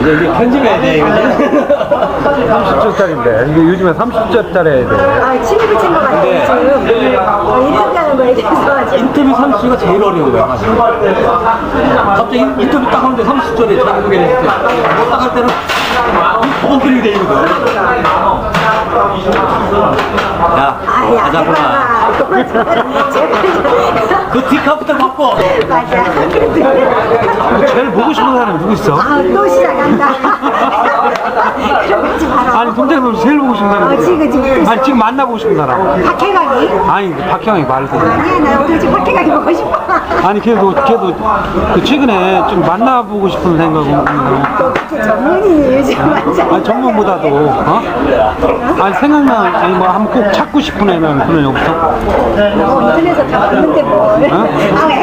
이제 이게 편집해야 돼, 이거. 30초짜리인데 이게 요즘에 30초짜리 해야 돼. 아, 붙인 것 같아요, 네. 지금. 어, 인터뷰하는 거에 대해서 지금. 인터뷰 30초가 제일 어려운 거야, 사실. 갑자기 인터뷰 딱 하는데 30초에 자기소개를 했을 때, 뭐딱할 때는 뻥크리게 되거든. 야, 아야, 하자꾸나. 해봐라. 그걸 제발, 제발. 그 뒷카부터 바꿔. 맞아. 제일 보고 싶은 사람이 누구 있어? 아, 또 시작한다. 마라. 아니 동생들 제일 보고 싶은 사람이 어, 지금, 지금. 누구? 아니 지금 만나보고 싶은 사람. 박해강이? 아니 그 박형이 말고. 아니야, 나 오늘 지금 박해강이 보고 싶어. 아니 걔도 걔도 그 최근에 좀 만나보고 싶은 생각은 너 그렇게 전문이니, 요즘 완전. 아니 전문보다도 어? 아니 생각나 아니 뭐 한번 꼭 찾고 싶은 애는 그런 애 없어? 뭐 인터넷에서 다 봤는데 뭘. 어? 아,